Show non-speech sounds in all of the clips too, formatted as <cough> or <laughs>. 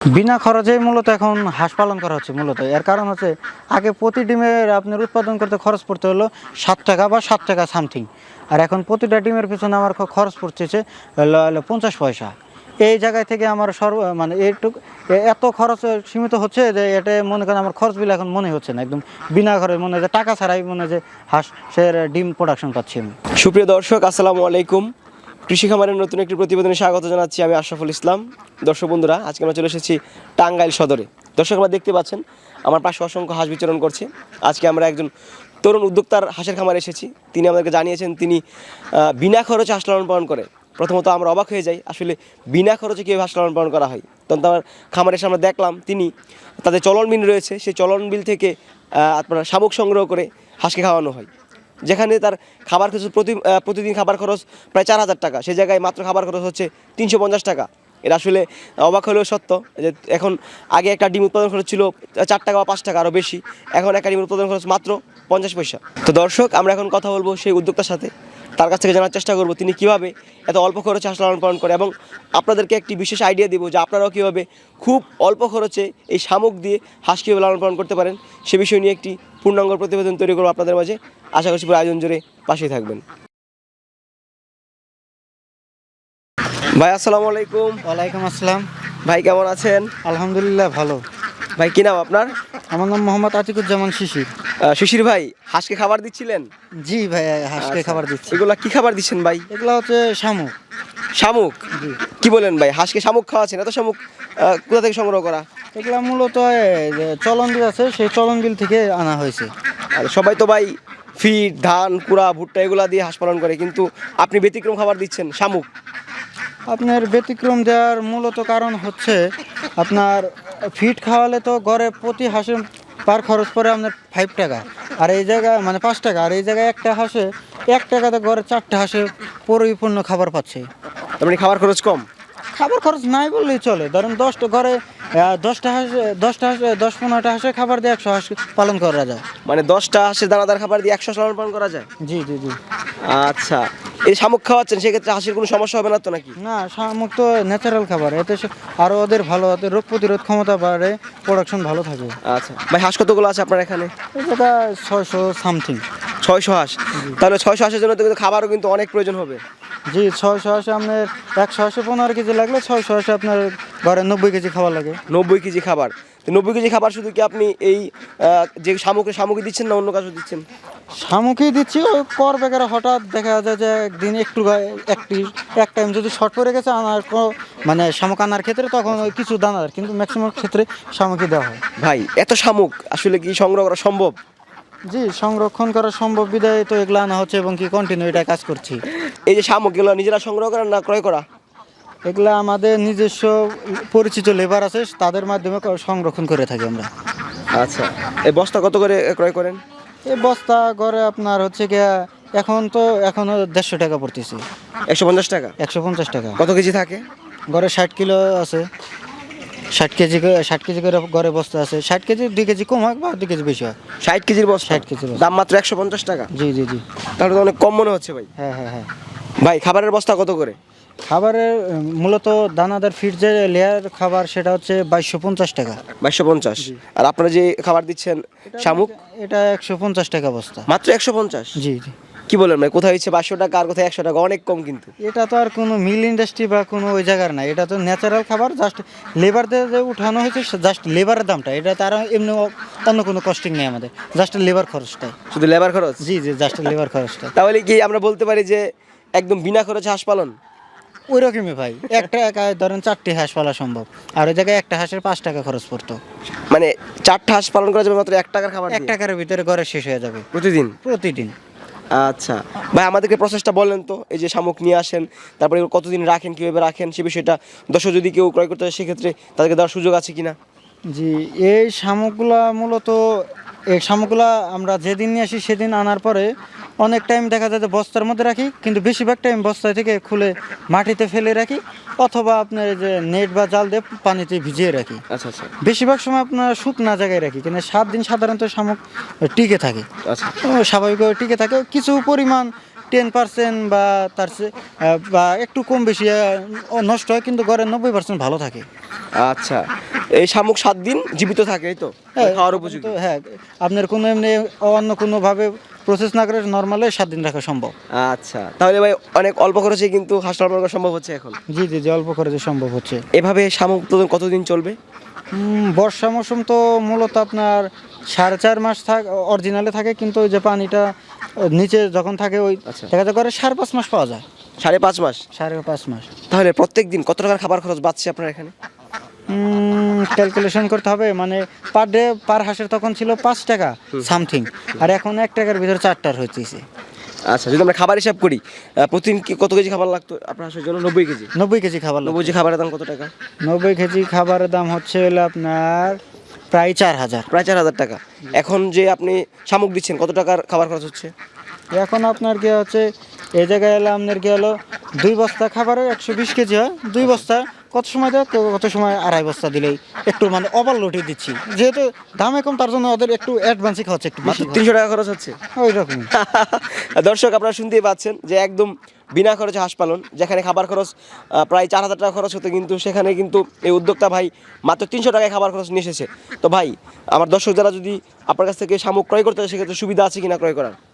বিনা খরচে মূলত এখন হাঁস পালন করা হচ্ছে মূলত। এর কারণ হচ্ছে, আগে প্রতি ডিমের আপনার উৎপাদন করতে খরচ পড়তে হলো সাত টাকা বা সাত টাকা সামথিং আর এখন প্রতিটা ডিমের পিছনে আমার খরচ পড়তেছে পঞ্চাশ পয়সা। এই জায়গায় থেকে আমার সর্ব মানে এইটুক এত খরচ সীমিত হচ্ছে যে এটা মনে করেন আমার খরচ বিল এখন মনে হচ্ছে না। একদম বিনা খরচ মনে হয় টাকা ছাড়াই মনে হয় যে হাঁসের ডিম প্রোডাকশন পাচ্ছি আমি। সুপ্রিয় দর্শক, আসসালামু আলাইকুম। কৃষি খামারের নতুন একটি প্রতিবেদনে স্বাগত জানাচ্ছি আমি আশরাফুল ইসলাম। দর্শক বন্ধুরা, আজকে আমরা চলে এসেছি টাঙ্গাইল সদরে। দর্শক আমরা দেখতে পাচ্ছেন, আমার পাশে অসংখ্য হাঁস বিচরণ করছে। আজকে আমরা একজন তরুণ উদ্যোক্তার হাঁসের খামারে এসেছি। তিনি আমাদেরকে জানিয়েছেন তিনি বিনা খরচে হাঁস লালন পালন করে। প্রথমত আমরা অবাক হয়ে যাই, আসলে বিনা খরচে কীভাবে হাঁস লালন পালন করা হয়? তখন আমার খামারে এসে আমরা দেখলাম, তিনি তাদের চলন বিল রয়েছে। সেই চলন বিল থেকে আপনার শামুক সংগ্রহ করে হাঁসকে খাওয়ানো হয়। যেখানে তার খাবার খরচ প্রতি প্রতিদিন খাবার খরচ প্রায় চার হাজার টাকা। সেই জায়গায় মাত্র খাবার খরচ হচ্ছে তিনশো পঞ্চাশ টাকা। এটা আসলে অবাক হলেও সত্য যে এখন আগে একটা ডিম উৎপাদন খরচ ছিল চার টাকা বা পাঁচ টাকা আরও বেশি। এখন একটা ডিম উৎপাদন খরচ মাত্র পঞ্চাশ পয়সা। তো দর্শক, আমরা এখন কথা বলব সেই উদ্যোক্তার সাথে। তার কাছ থেকে জানার চেষ্টা করব তিনি কীভাবে এত অল্প খরচে হাঁস লালন পালন করে এবং আপনাদেরকে একটি বিশেষ আইডিয়া দিব যে আপনারাও কীভাবে খুব অল্প খরচে এই শামুক দিয়ে হাঁস কীভাবে লালন পালন করতে পারেন। সে বিষয় নিয়ে একটি পূর্ণাঙ্গ প্রতিবেদন তৈরি করব আপনাদের মাঝে। আশা করছি পুরো আয়োজন জুড়ে পাশেই থাকবেন। ভাই আসসালামু আলাইকুম। ওয়ালাইকুম আসসালাম। ভাই কেমন আছেন? আলহামদুলিল্লাহ ভালো। ভাই কি নাম আপনার? আমার নাম মোহাম্মদ আতিকুজ্জামান শিশির। শিশির ভাই হাঁসকে খাবার দিচ্ছিলেন? জি ভাই হাঁসকে খাবার দিচ্ছি। এগুলা কি খাবার দিচ্ছেন ভাই? এগুলো হচ্ছে শামুক। শামুক? কি বলেন ভাই হাঁসকে শামুক খাওয়াচ্ছেন? এত শামুক কোথা থেকে সংগ্রহ করা? এগুলো মূলত চলন বিল আছে সেই চলন বিল থেকে আনা হয়েছে। আর সবাই তো ভাই ফিট ধান কুড়া ভুট্টা এগুলা দিয়ে হাঁস পালন করে কিন্তু আপনি ব্যতিক্রম খাবার দিচ্ছেন শামুক। আপনার ব্যতিক্রম দেওয়ার মূলত কারণ হচ্ছে আপনার ফিট খাওয়ালে তো গড়ে প্রতি হাঁসে পার খরচ পড়ে আপনার ফাইভ টাকা। আর এই জায়গায় মানে পাঁচ টাকা আর এই জায়গায় একটা হাঁসে এক টাকাতে গড়ে চারটে হাঁসে পরিপূর্ণ খাবার পাচ্ছে। তার মানে খাবার খরচ কম? খাবার খরচ নাই বললেই চলে। ধরেন দশটা ঘরে দশটা হাঁস দশটা হাঁস দশ পনেরোটা খাবার দিয়ে একশো হাঁস পালন করা যায়। মানে দশটা হাঁসের দানাদার খাবার দিয়ে একশো লালন পালন করা যায়? জি জি জি। আচ্ছা। এই শামুক খাওয়াচ্ছেন সেক্ষেত্রে হাঁসের কোনো সমস্যা হবে না তো নাকি? না শামুক তো ন্যাচারাল খাবার এতে সে- আরও ওদের ভালো ওদের রোগ প্রতিরোধ ক্ষমতা বাড়ে প্রোডাকশন ভালো থাকে। আচ্ছা। ভাই হাঁস কতগুলো আছে আপনার এখানে? এটা ছয়শো সামথিং ছয়শো হাঁস। তাহলে ছয়শো হাঁসের জন্য তো খাবারও কিন্তু অনেক প্রয়োজন হবে। জি ছয়শো আসে আপনার একশো আসে পনেরো কেজি লাগলে ছয়শো আসে আপনার ঘরে নব্বই কেজি খাবার লাগে। নব্বই কেজি খাবার। তো নব্বই কেজি খাবার শুধু কি আপনি এই যে শামুকের সামগ্রী দিচ্ছেন না অন্য কাজও দিচ্ছেন? শামুকই দিচ্ছি ওই কর বেকার হঠাৎ দেখা যায় যে একদিন একটু একটি এক টাইম যদি শর্ট পড়ে গেছে আনার মানে শামুক আনার ক্ষেত্রে তখন ওই কিছু দানার কিন্তু ম্যাক্সিমাম ক্ষেত্রে শামুকই দেওয়া হয়। ভাই এত শামুক আসলে কি সংগ্রহ করা সম্ভব? জি সংরক্ষণ করা সম্ভব বিদায় তো এগুলো আনা হচ্ছে এবং কি কন্টিনিউ এটা কাজ করছি। এই যে সামগ্রীগুলো নিজেরা সংগ্রহ করে না ক্রয় করা? এগুলো আমাদের নিজস্ব পরিচিত লেবার আছে তাদের মাধ্যমে সংরক্ষণ করে থাকি আমরা। আচ্ছা। এই বস্তা কত করে ক্রয় করেন? এই বস্তা করে আপনার হচ্ছে গিয়া এখন তো এখনও দেড়শো টাকা পড়তেছে। একশো পঞ্চাশ টাকা? একশো পঞ্চাশ টাকা। কত কেজি থাকে? গড়ে ষাট কিলো আছে। ষাট কেজি ষাট কেজি করে গড়ে বস্তা আছে। ষাট কেজি দুই কেজি কম হয় বা দুই কেজি বেশি হয়? ষাট কেজির বস্তা? 60 কেজির দাম মাত্র একশো পঞ্চাশ টাকা? জি জি জি। তাহলে তো অনেক কম মনে হচ্ছে ভাই। হ্যাঁ হ্যাঁ হ্যাঁ। ভাই খাবারের বস্তা কত করে? খাবারের মূলত দানাদার ফিট যে লেয়ার খাবার সেটা হচ্ছে বাইশশো পঞ্চাশ টাকা। বাইশশো পঞ্চাশ। আর আপনারা যে খাবার দিচ্ছেন শামুক? এটা একশো পঞ্চাশ টাকা বস্তা। মাত্র একশো পঞ্চাশ? জি জি। কি বলেন ভাই কোথায় হচ্ছে পাঁচশো টাকা আর কোথায় একশো টাকা? অনেক কম কিন্তু। এটা তো আর কোনো মিল ইন্ডাস্ট্রি বা কোনো ওই জায়গার না এটা তো ন্যাচারাল খাবার জাস্ট লেবার দিয়ে যে উঠানো হয়েছে জাস্ট লেবারের দামটা। এটা তার এমনি অন্য কোনো কস্টিং নেই আমাদের। জাস্ট লেবার খরচটাই। শুধু লেবার খরচ? জি জি জাস্ট লেবার খরচটা তাহলে কি আমরা বলতে পারি যে একদম বিনা খরচে হাঁস পালন? ওই রকমই ভাই। একটা একায় ধরেন চারটি হাঁস পালা সম্ভব। আর ওই জায়গায় একটা হাঁসের পাঁচ টাকা খরচ পড়তো। মানে চারটা হাঁস পালন করা যাবে মাত্র এক টাকার খাবার এক টাকার ভিতরে ঘরে শেষ হয়ে যাবে। প্রতিদিন? প্রতিদিন। আচ্ছা। ভাই, আমাদেরকে প্রসেসটা বলেন তো, এই যে শামুক নিয়ে আসেন, তারপরে কতদিন রাখেন, কীভাবে রাখেন, সে বিষয়টা। দর্শক যদি কেউ ক্রয় করতে হয় সেক্ষেত্রে তাদেরকে দেওয়ার সুযোগ আছে কিনা? জি, এই শামুকগুলা মূলত, এই শামুকগুলা আমরা যেদিন নিয়ে আসি, সেদিন আনার পরে অনেক টাইম দেখা যায় যে বস্তার মধ্যে রাখি কিন্তু বেশিরভাগ টাইম বস্তা থেকে খুলে মাটিতে ফেলে রাখি অথবা আপনার যে নেট বা জাল দিয়ে পানিতে ভিজিয়ে রাখি। আচ্ছা আচ্ছা। বেশিরভাগ সময় আপনার শুকনা জায়গায় রাখি কিন্তু সাত দিন সাধারণত শামুক টিকে থাকে। আচ্ছা। স্বাভাবিকভাবে টিকে থাকে। কিছু পরিমাণ টেন পার্সেন্ট বা তার বা একটু কম বেশি নষ্ট হয় কিন্তু ঘরের নব্বই পার্সেন্ট ভালো থাকে। আচ্ছা। এই শামুক সাত দিন জীবিত থাকে এই তো? হ্যাঁ, খাওয়ার উপযোগী। হ্যাঁ আপনার কোনো এমনি অন্য কোনোভাবে প্রসেস না করে নর্মালে সাত দিন রাখা সম্ভব। আচ্ছা তাহলে ভাই অনেক অল্প খরচে কিন্তু হাঁস পালন করা সম্ভব হচ্ছে এখন? জি জি জি অল্প খরচে সম্ভব হচ্ছে। এভাবে শামুক উৎপাদন কতদিন চলবে? বর্ষা মৌসুম তো মূলত আপনার সাড়ে চার মাস থাক অরিজিনালে থাকে কিন্তু ওই যে পানিটা নিচে যখন থাকে ওই আচ্ছা। দেখা যায় করে সাড়ে পাঁচ মাস পাওয়া যায়। সাড়ে পাঁচ মাস? সাড়ে পাঁচ মাস। তাহলে প্রত্যেক দিন কত টাকার খাবার খরচ বাঁচছে আপনার এখানে? ক্যালকুলেশন করতে হবে মানে পার ডে পার হাঁসের তখন ছিল পাঁচ টাকা সামথিং আর এখন এক টাকার ভিতরে চারটার হইতেছে। আচ্ছা যদি আমরা খাবার হিসাব করি প্রতিদিন কি কত কেজি খাবার লাগতো আপনার হাঁসের জন্য? নব্বই কেজি। নব্বই কেজি খাবার নব্বই কেজি খাবারের দাম কত টাকা? নব্বই কেজি খাবারের দাম হচ্ছে হলো আপনার প্রায় চার হাজার। প্রায় চার হাজার টাকা। এখন যে আপনি শামুক দিচ্ছেন কত টাকার খাবার খরচ হচ্ছে? এখন আপনার কি হচ্ছে এই জায়গায় এলে আপনার কি হলো? দুই বস্তা খাবারে একশো বিশ কেজি হয়। দুই বস্তা। কত সময় দেয়? তো কত সময় আড়াই বস্তা দিলেই। একটু মানে ওভার লোটে দিচ্ছি। যেহেতু দামে কম তার জন্য ওদের একটু অ্যাডভান্সই খাওয়াচ্ছে একটু মাত্র তিনশো টাকা খরচ হচ্ছে। ওই রকমই। <laughs> দর্শক আপনারা শুনতেই পাচ্ছেন যে একদম বিনা খরচে হাঁস পালন যেখানে খাবার খরচ প্রায় চার হাজার টাকা খরচ হতো কিন্তু সেখানে কিন্তু এই উদ্যোক্তা ভাই মাত্র তিনশো টাকায় খাবার খরচ নিয়ে এসেছে। তো ভাই আমার দর্শক যারা যদি আপনার কাছ থেকে শামুক ক্রয় করতে চায় সেক্ষেত্রে সুবিধা আছে কিনা ক্রয় করার?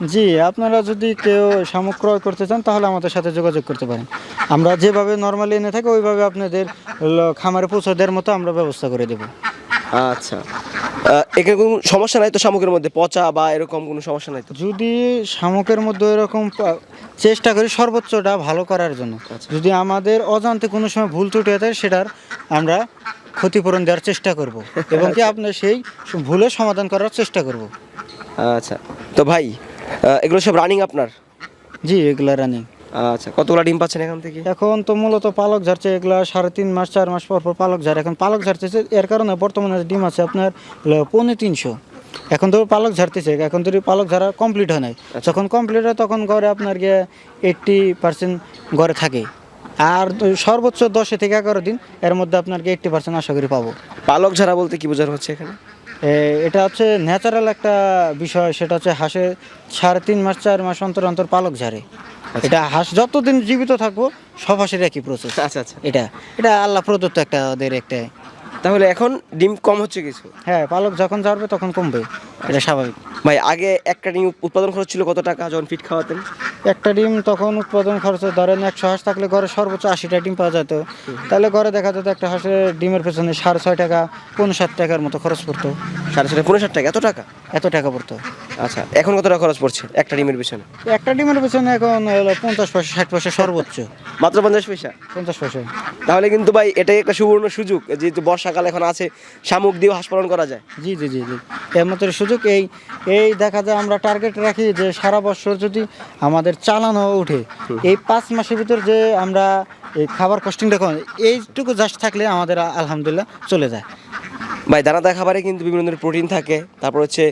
জি আপনারা যদি কেউ শামুক ক্রয় করতে চান তাহলে আমাদের সাথে যোগাযোগ করতে পারেন। আমরা যেভাবে নর্মালি এনে থাকি ওইভাবে আপনাদের খামারে পৌঁছে দেওয়ার মতো আমরা ব্যবস্থা করে দেবো। আচ্ছা। কোনো সমস্যা নাই তো শামুকের মধ্যে? পচা বা এরকম কোনো সমস্যা নাই তো? যদি শামুকের মধ্যে এরকম চেষ্টা করি সর্বোচ্চটা ভালো করার জন্য। আচ্ছা। যদি আমাদের অজান্তে কোনো সময় ভুল ত্রুটি হয়ে থাকে সেটার আমরা ক্ষতিপূরণ দেওয়ার চেষ্টা করব। এবং কি আপনার সেই ভুলের সমাধান করার চেষ্টা করব। আচ্ছা। তো ভাই এগুলো সব রানিং আপনার? জি এগুলা রানিং আচ্ছা কতগুলো ডিম পাচ্ছেন এখান থেকে? এখন তো মূলত পালক ঝাড়ছে এগুলা সাড়ে তিন মাস চার মাস পর পর পালক ঝাড়ে। এখন পালক ঝাড়তেছে এর কারণে বর্তমানে ডিম আছে আপনার পৌনে তিনশো। এখন তো পালক ঝাড়তেছে এখন তো পালক ঝাড়া কমপ্লিট হয় নাই যখন কমপ্লিট হয় তখন ঘরে আপনার গিয়ে এইট্টি পার্সেন্ট ঘরে থাকে। আর সর্বোচ্চ দশে থেকে এগারো দিন এর মধ্যে আপনার কি এইট্টি পার্সেন্ট আশা করি পাবো। পালক ঝাড়া বলতে কি বোঝানো হচ্ছে এখানে? এটা হচ্ছে ন্যাচারাল একটা বিষয় সেটা হচ্ছে হাঁসের সাড়ে তিন মাস চার মাস অন্তর অন্তর পালক ঝাড়ে। এটা হাঁস যতদিন জীবিত থাকব সব হাঁসের একই প্রসেস আচ্ছা আচ্ছা। এটা এটা আল্লাহ প্রদত্ত একটা ওদের একটা তাহলে এখন ডিম কম হচ্ছে কিছু? হ্যাঁ পালক যখন ঝাড়বে তখন কমবে এটা স্বাভাবিক। ভাই আগে একটা ডিম উৎপাদন খরচ ছিল কত টাকা যখন ফিট খাওয়াতেন? একটা ডিম তখন উৎপাদন খরচ ধরেন একশো হাঁস থাকলে ঘরে সর্বোচ্চ আশিটা ডিম পাওয়া যেত। তাহলে ঘরে দেখা যেত একটা হাঁসের ডিমের পেছনে সাড়ে ছয় টাকা পনেরো ষাট টাকার মতো খরচ পড়তো। সাড়ে সাড়ে পনেরো ষাট টাকা এত টাকা? এত টাকা পড়তো। আচ্ছা এখন কত টাকা খরচ পড়ছে একটা ডিমের পিছনে? একটা ডিমের পেছনে এখন হলো পঞ্চাশ পয়সা ষাট পয়সা সর্বোচ্চ। মাত্র পঞ্চাশ পয়সা? পঞ্চাশ পয়সা। তাহলে কিন্তু ভাই এটাই একটা সুবর্ণ সুযোগ যেহেতু বর্ষাকাল এখন আছে শামুক দিয়েও হাঁস পালন করা যায়। জি জি জি জি। এর মতো সুযোগ এই এই দেখা যায় আমরা টার্গেট রাখি যে সারা বছর যদি আমাদের চালানো উঠে এই পাঁচ মাসের ভিতর যে আমরা এই খাবার কস্টিংটা কম এইটুকু জাস্ট থাকলে আমাদের আলহামদুলিল্লাহ চলে যায়। ভাই দানাদার খাবারে কিন্তু বিভিন্ন ধরনের প্রোটিন থাকে তারপর হচ্ছে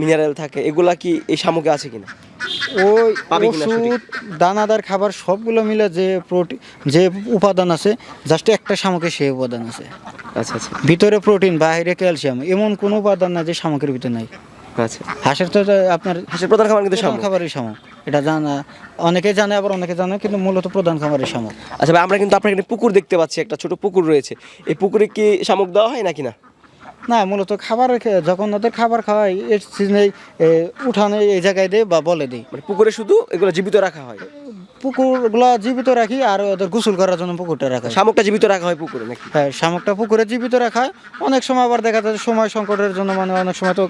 মিনারেল থাকে এগুলা কি এই শামুকে আছে কিনা? ওই ওষুধ দানাদার খাবার সবগুলো মিলে যে প্রোটিন যে উপাদান আছে জাস্ট একটা শামুকে সেই উপাদান আছে। আচ্ছা আচ্ছা। ভিতরে প্রোটিন বাইরে ক্যালসিয়াম এমন কোনো উপাদান না যে শামুকের ভিতরে নাই। আচ্ছা। হাঁসের তো আপনার হাঁসের প্রধান খাবার কিন্তু শামুক। খাবারই শামুক। এটা জানা অনেকে জানে আবার অনেকে জানে কিন্তু মূলত প্রধান খাবারই শামুক। আচ্ছা আমরা কিন্তু আপনার এখানে পুকুর দেখতে পাচ্ছি একটা ছোট পুকুর রয়েছে। এই পুকুরে কি শামুক দেওয়া হয় নাকি না? না মূলত খাবার যখন ওদের খাবার খাওয়াই এর সিজনে উঠানে এই জায়গায় দেয় বা বলে দিই মানে পুকুরে শুধু এগুলো জীবিত রাখা হয়? পুকুরগুলো জীবিত রাখি আর ওদের গোসল করার জন্য পুকুরটা রাখা হয়। শামুকটা জীবিত রাখা হয় পুকুরে নাকি? হ্যাঁ শামুকটা পুকুরে জীবিত রাখা হয়। অনেক সময় আবার দেখা যায় সময় সংকটের জন্য মানে অনেক সময় তো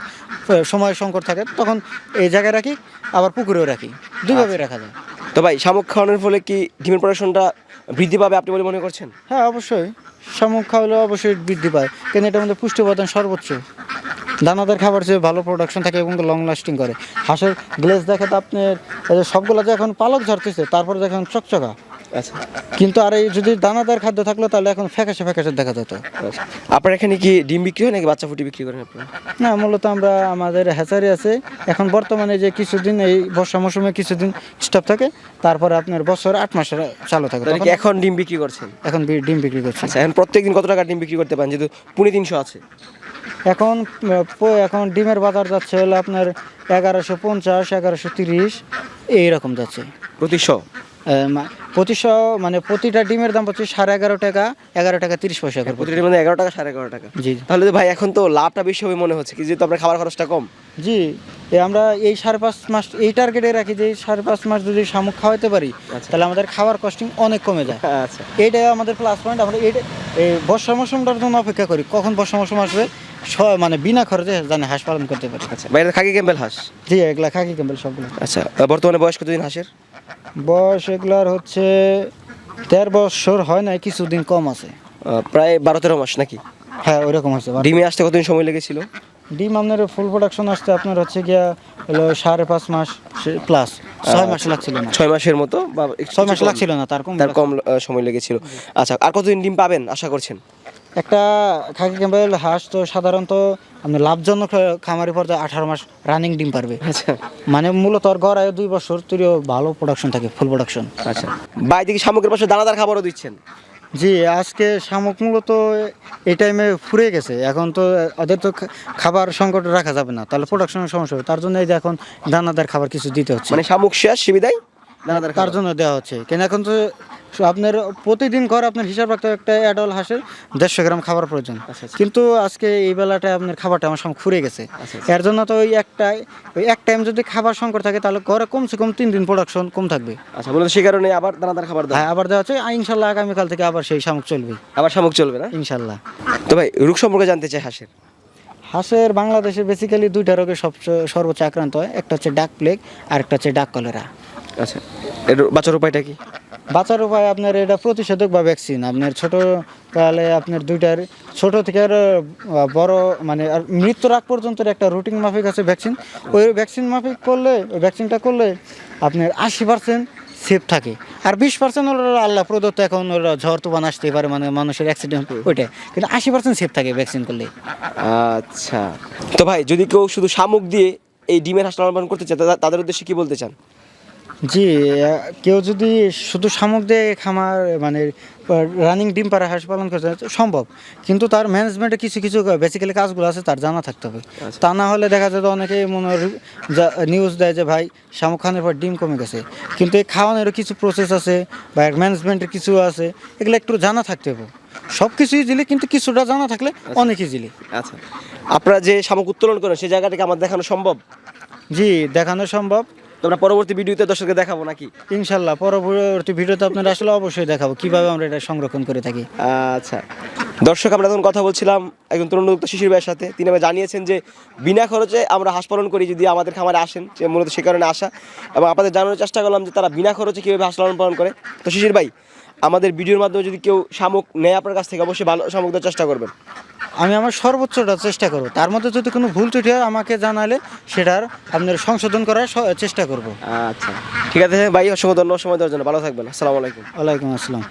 সময় সংকট থাকে তখন এই জায়গায় রাখি আবার পুকুরেও রাখি। দুইভাবে রাখা যায়। তো ভাই শামুক খাওয়ানোর ফলে কি ডিমের প্রোডাকশনটা বৃদ্ধি পাবে আপনি বলে মনে করছেন? হ্যাঁ অবশ্যই। শামুক হলে অবশ্যই বৃদ্ধি পায়। কিন্তু এটার মধ্যে পুষ্টি উপাদান সর্বোচ্চ। দানাদার খাবার চেয়ে ভালো প্রোডাকশন থাকে এবং লং লাস্টিং করে। হাঁসের গ্লেস দেখে তো আপনার সবগুলো যে এখন পালক ঝরতেছে, তারপরে দেখেন চকচকা। আচ্ছা। কিন্তু আর এই যদি দানাদার খাদ্য থাকল তাহলে এখন ফ্যাকাশে ফ্যাকাশে দেখা যেত। আপনার এখানে কি ডিম বিক্রি হয় নাকি বাচ্চা ফুটি বিক্রি করেন আপনারা? না মূলত আমরা আমাদের হ্যাচারি আছে। এখন বর্তমানে যে কিছুদিন এই বর্ষা মৌসুমে কিছুদিন স্টপ থাকে। তারপরে আপনার বছর আট মাস চালু থাকে। তখন এখন ডিম বিক্রি করছেন? এখন ডিম বিক্রি করছি। আচ্ছা এখন প্রত্যেক দিন কত টাকা ডিম বিক্রি করতে পারেন? যেহেতু পুনে তিনশো আছে। এখন এখন ডিমের বাজার যাচ্ছে হলো আপনার এগারোশো পঞ্চাশ এগারোশো তিরিশ এইরকম যাচ্ছে। প্রতি শ? প্রতিশো মানে প্রতিটা ডিমের দাম হচ্ছে সাড়ে এগারো টাকা এগারো টাকা তিরিশ পয়সা করে প্রতিটির মধ্যে এগারো টাকা সাড়ে এগারো টাকা। জি তাহলে তো ভাই এখন তো লাভটা বেশি হবে মনে হচ্ছে কি যেহেতু আপনার খাবার খরচটা কম? জি আমরা এই সাড়ে পাঁচ মাস এই টার্গেটে রাখি যে সাড়ে পাঁচ মাস যদি শামুক খাওয়াতে পারি আচ্ছা। তাহলে আমাদের খাবার কস্টিং অনেক কমে যায়। আচ্ছা। এইটাই আমাদের প্লাস পয়েন্ট আমরা এইটা এই বর্ষা মৌসুমটার জন্য অপেক্ষা করি কখন বর্ষা মৌসুম আসবে মানে বিনা খরচে জানে হাঁস পালন করতে পারি। আচ্ছা বাইরে খাকি ক্যাম্বেল হাঁস? জি এগুলা খাকি ক্যাম্বেল সবগুলো। আচ্ছা বর্তমানে বয়স কতদিন হাঁসের? বয়স এগুলার হচ্ছে দেড় বছর হয় না কিছুদিন কম আছে। প্রায় বারো তেরো মাস নাকি? হ্যাঁ ওইরকম আছে ডিমে আসতে কতদিন সময় লেগেছিল? ডিম আপনার ফুল প্রোডাকশন আসতে আপনার হচ্ছে গিয়া হলো সাড়ে পাঁচ মাস প্লাস ছয় মাস লাগছিল না। ছয় মাসের মতো বা ছয় মাস লাগছিল না তার কম তার কম আহ, সময় লেগেছিল। আচ্ছা আর কতদিন ডিম পাবেন আশা করছেন? একটা খাকি ক্যাম্বেল হাঁস তো সাধারণত আপনি লাভজনক খামারি পর্যায়ে আঠারো মাস রানিং ডিম পারবে। আচ্ছা। মানে মূলত ওর আয় দুই বছর তুইও ভালো প্রোডাকশন থাকে ফুল প্রোডাকশন আচ্ছা। বাইরে দিকে শামুকের পাশে দানাদার খাবারও দিচ্ছেন। জি আজকে শামুক মূলত এই টাইমে ফুরে গেছে। এখন তো ওদের তো খাবার সংকট রাখা যাবে না তাহলে প্রোডাকশনের সমস্যা হবে। তার জন্য এই যে এখন দানাদার খাবার কিছু দিতে হচ্ছে। মানে শামুক শেষ সুবিধাই তার জন্য দেওয়া হচ্ছে। কেন এখন তো আপনার প্রতিদিন ঘর আপনার হিসাব রাখতে একটা অ্যাডল হাঁসের দেড়শো গ্রাম খাবার প্রয়োজন। আচ্ছা, আচ্ছা। কিন্তু আজকে এই বেলাটায় আপনার খাবারটা আমার সঙ্গে ফুরে গেছে। আচ্ছা, এর জন্য তো ওই একটা ওই এক টাইম যদি খাবার সংকট থাকে তাহলে ঘরে কমসে কম তিন দিন প্রোডাকশন কম থাকবে। আচ্ছা মূলত সেই কারণে আবার দানাদার খাবার দাও হ্যাঁ আবার দেওয়া হচ্ছে। ইনশাল্লাহ আগামীকাল থেকে আবার সেই শামুক চলবে। আবার শামুক চলবে না? ইনশাল্লাহ। তো ভাই রোগ সম্পর্কে জানতে চাই হাঁসের। হাঁসের বাংলাদেশে বেসিক্যালি দুইটা রোগে সবচেয়ে সর্বোচ্চ আক্রান্ত হয়। একটা হচ্ছে ডাক প্লেগ আর একটা হচ্ছে ডাক কলেরা আচ্ছা। এর বাঁচার উপায়টা কি? বাঁচার উপায় আপনার এটা প্রতিষেধক বা ভ্যাকসিন আপনার ছোট তাহলে আপনার দুইটার ছোট থেকে আর বড় মানে আর মৃত্যুর আগ পর্যন্ত একটা রুটিন মাফিক আছে ভ্যাকসিন ওই ভ্যাকসিন মাফিক করলে ওই ভ্যাকসিনটা করলে আপনার আশি পার্সেন্ট সেফ থাকে। আর বিশ পার্সেন্ট হলো আল্লাহ প্রদত্ত এখন ওরা ঝড় তুফান আসতে পারে মানে মানুষের অ্যাক্সিডেন্ট ওইটা। কিন্তু আশি পার্সেন্ট সেফ থাকে ভ্যাকসিন করলে। আচ্ছা। তো ভাই যদি কেউ শুধু শামুক দিয়ে এই ডিমের হাঁস লালন করতে চায় তাদের উদ্দেশ্যে কি বলতে চান? জি কেউ যদি শুধু শামুক দিয়ে খামার মানে রানিং ডিম পাড়া হাঁস পালন করতে সম্ভব। কিন্তু তার ম্যানেজমেন্টে কিছু কিছু বেসিক্যালি কাজগুলো আছে তার জানা থাকতে হবে। তা না হলে দেখা যায় অনেকেই মনে নিউজ দেয় যে ভাই শামুক খানের পর ডিম কমে গেছে। কিন্তু এই খাওয়ানোরও কিছু প্রসেস আছে বা ম্যানেজমেন্টের কিছু আছে এগুলো একটু জানা থাকতে হবে। সব কিছু ইজিলি কিন্তু কিছুটা জানা থাকলে অনেক ইজিলি আচ্ছা। আপনারা যে শামুক উত্তোলন করেন সেই জায়গাটাকে আমার দেখানো সম্ভব? জি দেখানো সম্ভব। তোমরা পরবর্তী ভিডিওতে দর্শককে দেখাবো নাকি? ইনশাল্লাহ পরবর্তী ভিডিওতে আপনারা আসলে অবশ্যই দেখাবো কীভাবে আমরা এটা সংরক্ষণ করে থাকি। আচ্ছা। দর্শক আমরা তখন কথা বলছিলাম একজন তরুণ উদ্যোক্তা শিশির ভাইয়ের সাথে তিনি আমাকে জানিয়েছেন যে বিনা খরচে আমরা হাঁস পালন করি যদি আমাদের খামারে আসেন যে মূলত সে কারণে আসা। এবং আপনাদের জানানোর চেষ্টা করলাম যে তারা বিনা খরচে কীভাবে হাঁস লালন পালন করে। তো শিশির ভাই আমাদের ভিডিওর মাধ্যমে যদি কেউ শামুক নেয় আপনার কাছ থেকে অবশ্যই ভালো শামুক দেওয়ার চেষ্টা করবেন। আমি আমার সর্বোচ্চটা চেষ্টা করব। তার মধ্যে যদি কোনো ভুল ত্রুটি হয় আমাকে জানালে সেটার আপনার সংশোধন করার চেষ্টা করব। আচ্ছা। ঠিক আছে ভাই অসংখ্য ধন্যবাদ। সময় দেওয়ার জন্য ভালো থাকবেন। আসসালামু আলাইকুম। ওয়ালাইকুম আসসালাম।